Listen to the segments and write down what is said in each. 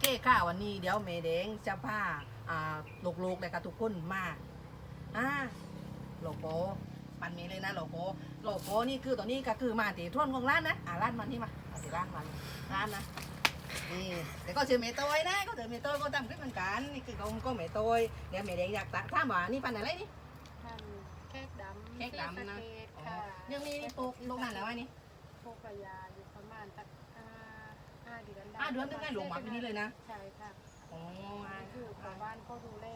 เคค่ะวันนี้เดี๋ยวเมเดงจะพาอ่าลูกๆและกับทุกคนมาอ่าโลโก้ปันมีเลยนะโลโก้โลโก้นี่คือตัวนี้ก็คือมาตีท่วนของร้านนะอ่าร้านมันนี่มาอ่าตีร้านมันร้านนะนี่แต่ก็เจอเมโตยนะก็เจอเมโตยก็ทำคลิปเหมือนกันนี่คือเขาก็เมโตยเดี๋ยวเมเดงอยากถามว่านี่ปันอะไรนี่ทำเค้กดำเค้กดำนะที่สเกตอ๋อค่ะยังมีปลูกลูกนั่นแล้ววะนี่ปลูกกระยาอยู่ประมาณสัก ห้าห้าเดือนได้ห้าเดือนถึงได้ลงมาปีนี้เลยนะ ใช่ค่ะอ๋อคือชาวบ้านก็ดูแล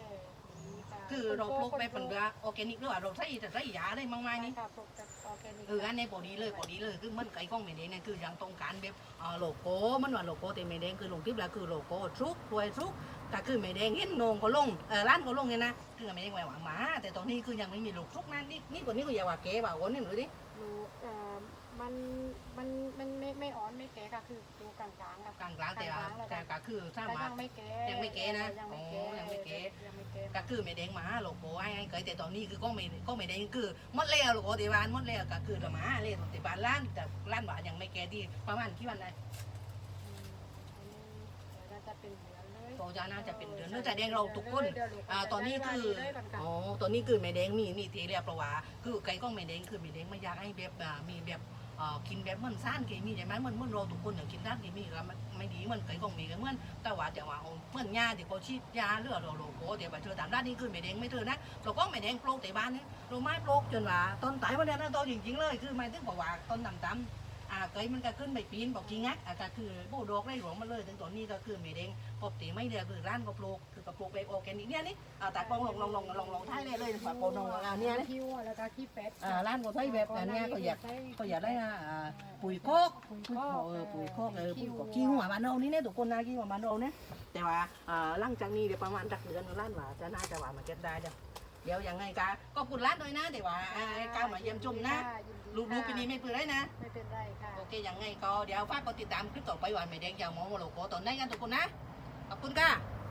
ดีค่ะคือเราปลูกไปเป็นเรือออร์แกนิกหรือว่าเราใช้แต่ใช้ยาได้มากมายนี่ค่ะปลูกจากออร์แกนิกเอออันนี้พอดีเลยพอดีเลยคือมันไก่กล้องเมเดงเนี่ยคือยังต้องการแบบเอ่อโลโก้มันว่าโลโก้แต่เมเดงคือลงทิปแล้วคือโลโก้ทุกถวยทุกแต่คือเมเดงเห็นนงก็ลงเออร้านก็ลงเนี่ยนะคือเมเดงไหวหวังหมาแต่ตอนนี้คือยังไม่มีลูกทุกนั่นนี่นี่ตัวนี้ก็อย่าว่าเก๋ว่าโอนนี่หนูดิดูเอ่อมันมัน แก่ค่ะคือดูกลางๆค่ะกลางกลางๆแต่ว่าแต่ก็คือสร้างแต่มายังไม่แก่ยังไม่แก่นะยังไม่แก่อ๋อยังไม่แก่ยังไม่แก่ก็คือเมเดงมาโลโก้ให้ให้เก๋แต่ตอนนี้คือก็ไม่ก็ไม่เดงคือหมดแล้วโลโก้ที่บ้านหมดแล้วก็คือละหมาเลยที่บ้านร้านแต่ร้านว่ายังไม่แก่ที่ประมาณกี่วันได้ อืมอันนี้เดี๋ยวน่า จะเป็นเดือนเลยโตจะน่าจะเป็นเดือนเนื่องจากแดงเราทุกคนเดี๋ยวลูกอ่าตอนนี้คือได้กันค่ะอ๋อตัวนี้คือเมเดงมีมีทีเรียบประวาคือไก่ก้องเมเดงคือเมเดงไม่อยากให้แบบอ่ามีแบบเอ่อกินแบบเหมันซ่านเคมีใช่ไหมเหมันเหมันเราทุกคนอย่างกินซ่านเคมีก็มันไม่ดีเหมันไก่ก้องมีก็เหมือนแต่ว่าแต่ว่าเอาเหมือนยาที่เขาฉีดยาเลือดเราโลโก้เดี๋ยวไปเจอตามด้านนี้คือเมเดงไม่เจอนะเราก็เมเดงโปรกแต่บ้านนี่เราไม่โปรกจนว่าต้นตายวันนี้นะโตจริงๆเลยคือไม่ถึงบอกว่าต้นต่ำๆ อ่าเกยมันก็ขึ้นไปปีนบอกจริงนะอะก็คือโบดอกได้หลวงมาเลยถึงตอนนี้ก็คือเมเด้งปกติไม่เดียวคือร้านก็ปลูกคือก็ปลูกแบบออแกนิกเนี่ยนี่อาแต่กล้องลองลองลองลองลองท้ายเลยเลยแบบโปรนงอ่าเนี่ยนะคิวแล้วก็ขี้เป็ดอ่าร้านก็ใช้แบบอันเนี้ยก็อยากก็อยากได้อ่าปุ๋ยโคกปุ๋ยโคกเออปุ๋ยโคกเออปุ๋ยโคกขี้หัวมันเอานี่เนี่ยทุกคนนะขี้หัวมันเอาเนี่ยแต่ว่าอ่าหลังจากนี้เดี๋ยวประมาณสักเดือนร้านว่าจะน่าจะว่ามาเก็ตได้เดี๋ยว เดี๋ยวยังไงกะก็คุณร้านด้วยนะเดี๋ยวว่าอ่าให้ก้าวมาเยี่ยมชมนะลูกๆปีนี้ไม่เปื่อยนะ ไม่เป็นไรค่ะ โอเคยังไงก็เดี๋ยวฝากกดติดตามคลิปต่อไปว่าไม่แดงยาวมองว่าโลโก้ตอนไหนกันทุกคนนะ ขอบคุณค่ะค